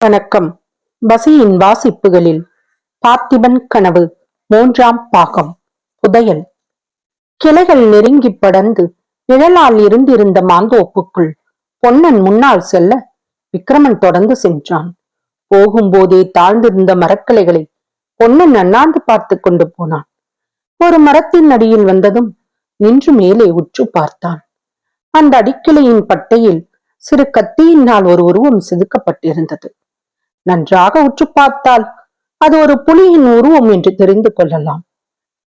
வணக்கம். பசியின் வாசிப்புகளில் பார்த்திபன் கனவு மூன்றாம் பாகம். புதையல். கிளைகள் நெருங்கி படர்ந்து நிழலால் இருந்திருந்த மாந்தோப்புக்குள் பொன்னன் முன்னால் செல்ல விக்ரமன் தொடர்ந்து சென்றான். போகும்போதே தாழ்ந்திருந்த மரக்கிளைகளை பொன்னன் அண்ணாந்து பார்த்து கொண்டு போனான். ஒரு மரத்தின் அடியில் வந்ததும் நின்று மேலே உற்று பார்த்தான். அந்த அடிக்கிளையின் பட்டையில் சிறு கத்தியினால் ஒரு உருவம் செதுக்கப்பட்டிருந்தது. நன்றாக உற்று பார்த்தால் அது ஒரு புலியின் உருவம் என்று தெரிந்து கொள்ளலாம்.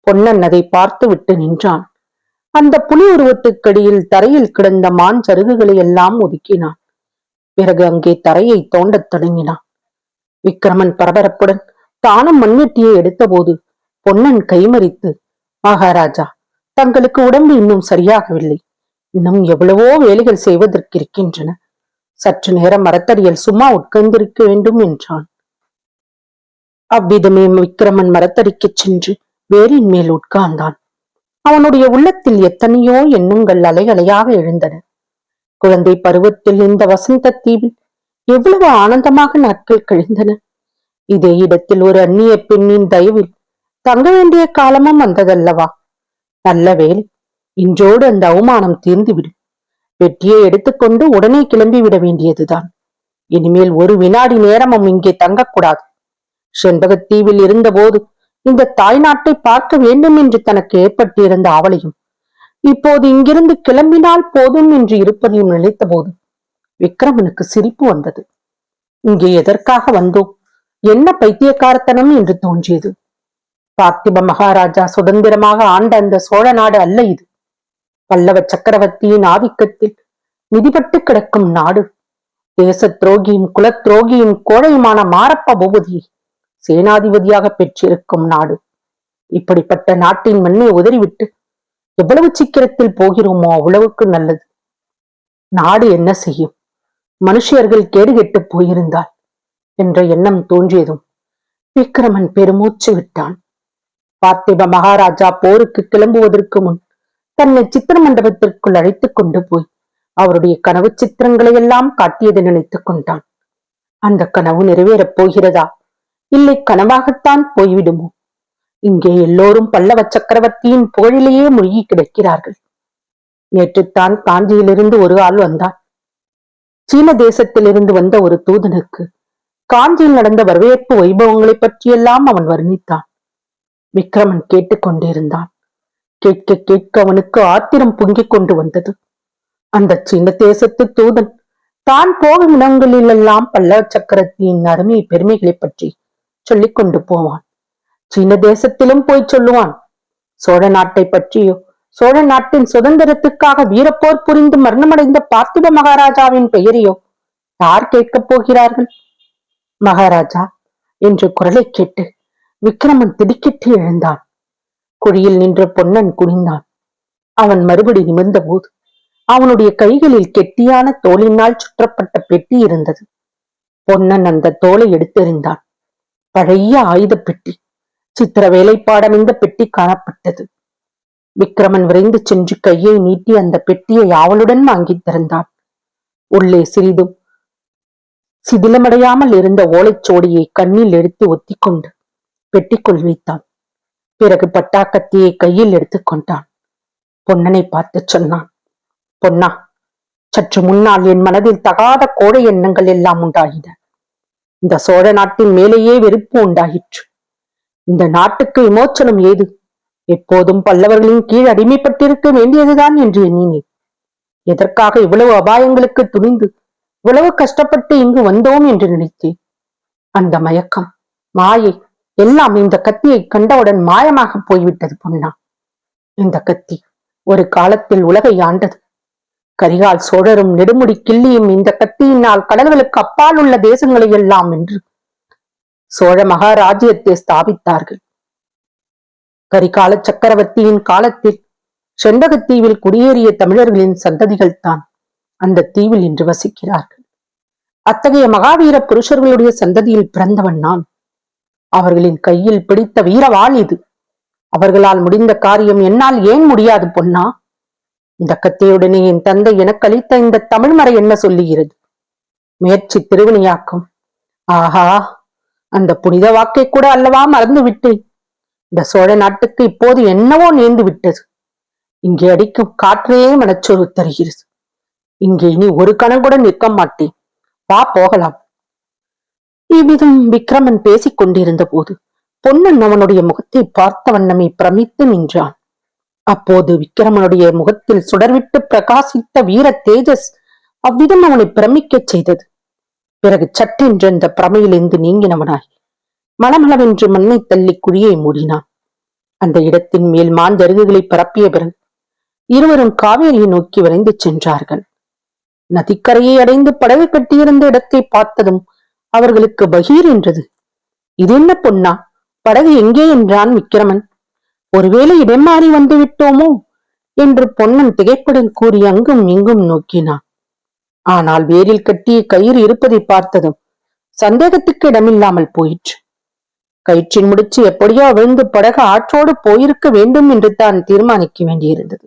பொன்னன் அதை பார்த்து விட்டு நின்றான். அந்த புலி உருவத்துக்கடியில் தரையில் கிடந்த மான் சருகுகளை எல்லாம் ஒதுக்கினான். பிறகு அங்கே தரையை தோண்டத் தொடங்கினான். விக்ரமன் பரபரப்புடன் தானும் மண்வெட்டியை எடுத்தபோது பொன்னன் கைமறித்து மகாராஜா தங்களுக்கு உடம்பு இன்னும் சரியாகவில்லை. இன்னும் எவ்வளவோ வேலைகள் செய்வதற்கு இருக்கின்றன சற்று நேரம் மரத்தடியில் சும்மா உட்கார்ந்திருக்க வேண்டும் என்றான். அவ்விதமே விக்ரமன் மரத்தடிக்கு சென்று வேரின் மேல் உட்கார்ந்தான். அவனுடைய உள்ளத்தில் எத்தனையோ எண்ணங்கள் அலைகளையாக எழுந்தன. குழந்தை பருவத்தில் இந்த வசந்த தீவில் எவ்வளவு ஆனந்தமாக நாட்கள் கழிந்தன. இதே இடத்தில் ஒரு அந்நிய பெண்ணின் தயவில் தங்க வேண்டிய காலமும் வந்ததல்லவா? நல்ல வேலை இன்றோடு அந்த அவமானம் தீர்ந்துவிடும். வெட்டியை எடுத்துக்கொண்டு உடனே கிளம்பி விட வேண்டியதுதான். இனிமேல் ஒரு வினாடி நேரமும் இங்கே தங்கக்கூடாது. செண்பகத்தீவில் இருந்தபோது இந்த தாய்நாட்டை பார்க்க வேண்டும் என்று தனக்கு ஏற்பட்டிருந்த அவளையும் இப்போது இங்கிருந்து கிளம்பினால் போதும் என்று இருப்பதையும் நினைத்தபோது விக்ரமனுக்கு சிரிப்பு வந்தது. இங்கே எதற்காக வந்தோம் என்ன பைத்தியக்காரத்தனம் என்று தோன்றியது. பார்த்திப மகாராஜா சுதந்திரமாக ஆண்ட அந்த சோழ நாடு அல்ல இது. பல்லவ சக்கரவர்த்தியின் ஆதிக்கத்தில் நிதிபட்டு கிடக்கும் நாடு. தேச துரோகியும் குல துரோகியும் கோழையுமான மாரப்ப பூபதியை சேனாதிபதியாக பெற்றிருக்கும் நாடு. இப்படிப்பட்ட நாட்டின் மண்ணை உதறிவிட்டு எவ்வளவு சீக்கிரத்தில் போகிறோமோ அவ்வளவுக்கு நல்லது. நாடு என்ன செய்யும்? மனுஷியர்கள் கேடுகெட்டு போயிருந்தால் என்ற எண்ணம் தோன்றியதும் விக்கிரமன் பெருமூச்சு விட்டான். பார்த்திப மகாராஜா போருக்கு கிளம்புவதற்கு முன் தன்னை சித்திர மண்டபத்திற்குள் அழைத்துக் கொண்டு போய் அவருடைய கனவு சித்திரங்களை எல்லாம் காட்டியதை நினைத்துக் கொண்டான். அந்த கனவு நிறைவேறப் போகிறதா? இல்லை கனவாகத்தான் போய்விடுமோ? இங்கே எல்லோரும் பல்லவ சக்கரவர்த்தியின் புகழிலேயே மூழ்கி கிடக்கிறார்கள். நேற்றுத்தான் காஞ்சியிலிருந்து ஒரு ஆள் வந்தான். சீன தேசத்திலிருந்து வந்த ஒரு தூதனுக்கு காஞ்சியில் நடந்த வரவேற்பு வைபவங்களை பற்றியெல்லாம் அவன் வர்ணித்தான். விக்ரமன் கேட்டுக்கொண்டிருந்தான் கேட்க கேட்க அவனுக்கு ஆத்திரம் பொங்கிக் கொண்டு வந்தது. அந்த சின்ன தேசத்து தூதன் தான் போகும் இடங்களிலெல்லாம் பல்லவ சக்கரத்தின் அருமை பெருமைகளை பற்றி சொல்லிக் கொண்டு போவான். சீன தேசத்திலும் போய் சொல்லுவான். சோழ நாட்டை பற்றியோ சோழ நாட்டின் சுதந்திரத்துக்காக வீரப்போர் புரிந்து மரணமடைந்த பார்த்திப மகாராஜாவின் பெயரையோ யார் கேட்கப் போகிறார்கள்? மகாராஜா என்று குரலை கேட்டு விக்ரமன் திடுக்கிட்டு எழுந்தான். குழியில் நின்ற பொன்னன் குனிந்தான். அவன் மறுபடி நிமிர்ந்தபோது அவனுடைய கைகளில் கெட்டியான தோலினால் சுற்றப்பட்ட பெட்டி இருந்தது. பொன்னன் அந்த தோலை எடுத்தெறிந்தான். பழைய ஆயுத பெட்டி சித்திர வேலைப்பாடம் இந்த பெட்டி காணப்பட்டது. விக்ரமன் விரைந்து சென்று கையை நீட்டி அந்த பெட்டியை ஆவலுடன் வாங்கி திறந்தான். உள்ளே சிறிதும் சிதிலமடையாமல் இருந்த ஓலைச்சோடியை கண்ணில் எடுத்து ஒத்திக்கொண்டு பெட்டிக்குள் வைத்தான். பிறகு பட்டாக்கத்தியை கையில் எடுத்துக்கொண்டான் பொன்னனை பார்த்து சொன்னான் பொன்னா சற்று முன்னால் என் மனதில் தகாத கோடை எண்ணங்கள் எல்லாம் உண்டாகின இந்த சோழ நாட்டின் மேலேயே வெறுப்பு உண்டாயிற்று. இந்த நாட்டுக்கு விமோச்சனம் ஏது? எப்போதும் பல்லவர்களின் கீழ் அடிமைப்பட்டிருக்க வேண்டியதுதான் என்று எண்ணினேன். எதற்காக இவ்வளவு அபாயங்களுக்கு துணிந்து இவ்வளவு கஷ்டப்பட்டு இங்கு வந்தோம் என்று நினைத்தேன். அந்த மயக்கம் மாயை எல்லாம் இந்த கத்தியை கண்டவுடன் மாயமாக போய்விட்டது பொன்னா. இந்த கத்தி ஒரு காலத்தில் உலகை ஆண்டது. கரிகால் சோழரும் நெடுமுடி கிள்ளியும் இந்த கத்தியினால் கடல்களுக்கு அப்பால் உள்ள தேசங்களை எல்லாம் என்று சோழ மகாராஜ்யத்தை ஸ்தாபித்தார்கள். கரிகால சக்கரவர்த்தியின் காலத்தில் செண்பகத்தீவில் குடியேறிய தமிழர்களின் சந்ததிகள் தான் அந்த தீவில் இன்று வசிக்கிறார்கள். அத்தகைய மகாவீர புருஷர்களுடைய சந்ததியில் பிறந்தவன் நான். அவர்களின் கையில் பிடித்த வீரவாள் இது. அவர்களால் முடிந்த காரியம் என்னால் ஏன் முடியாது பொன்னா? இந்த கத்தையுடனே என் தந்தை எனக்கு அளித்த இந்த தமிழ்மறை என்ன சொல்லுகிறது? முயற்சி திருவினையாக்கும். ஆஹா அந்த புனித வாக்கை கூட அல்லவா மறந்து விட்டேன் இந்த சோழ நாட்டுக்கு இப்போது என்னவோ நேர்ந்து விட்டது இங்கே அடிக்கும் காற்றே மனச்சொரு தருகிறது. இங்கே இனி ஒரு கணம் கூட நிற்க மாட்டேன். வா போகலாம். இவ்விதம் விக்ரமன் பேசிக் கொண்டிருந்த போது பொன்னன் அவனுடைய முகத்தை பார்த்த வண்ணமே பிரமித்து நின்றான். அப்போது விக்ரமனுடைய முகத்தில் சுடர்விட்டு பிரகாசித்த வீர தேஜஸ் அவ்விதம் அவனை பிரமிக்கச் செய்தது. பிறகு சட்டென்று அந்த பிரமையிலிருந்து நீங்கினவனாய் மளமளவென்று மண்ணை தள்ளி குழியை மூடினான். அந்த இடத்தின் மேல் மாந்தருகுகளை பரப்பிய பிறகு இருவரும் காவேரியை நோக்கி விரைந்து சென்றார்கள். நதிக்கரையை அடைந்து படகு கட்டியிருந்த இடத்தை பார்த்ததும் அவர்களுக்கு பகீர் என்றது. இது என்ன பொன்னா? படகு எங்கே என்றான் விக்கிரமன். ஒருவேளை இடம் மாறி வந்து விட்டோமோ? என்று பொன்னன் திகைப்புடன் கூறி அங்கும் இங்கும் நோக்கினான். ஆனால் வேரில் கட்டிய கயிறு இருப்பதை பார்த்ததும் சந்தேகத்துக்கு இடமில்லாமல் போயிற்று. கயிற்றின் முடிச்சு எப்படியோ விழுந்து படகு ஆற்றோடு போயிருக்க வேண்டும் என்று தான் தீர்மானிக்க வேண்டியிருந்தது.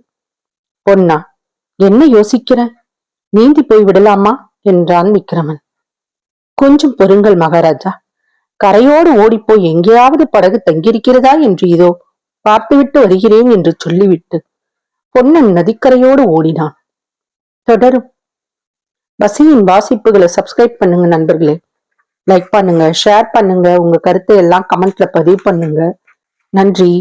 பொன்னா என்ன யோசிக்கிற? நீந்தி போய் விடலாமா? என்றான் விக்ரமன் கொஞ்சம் பொறுங்கள் மகாராஜா. கரையோடு ஓடிப்போய் எங்கேயாவது படகு தங்கியிருக்கிறதா என்று இதோ பார்த்துவிட்டு வருகிறேன் என்று சொல்லிவிட்டு பொன்னன் நதிக்கரையோடு ஓடினான். தொடரும். பசியின் வாசிப்புகளை சப்ஸ்கிரைப் பண்ணுங்க நண்பர்களே. லைக் பண்ணுங்க ஷேர் பண்ணுங்க உங்க கருத்தை எல்லாம் கமெண்ட்ல பதிவு பண்ணுங்க. நன்றி.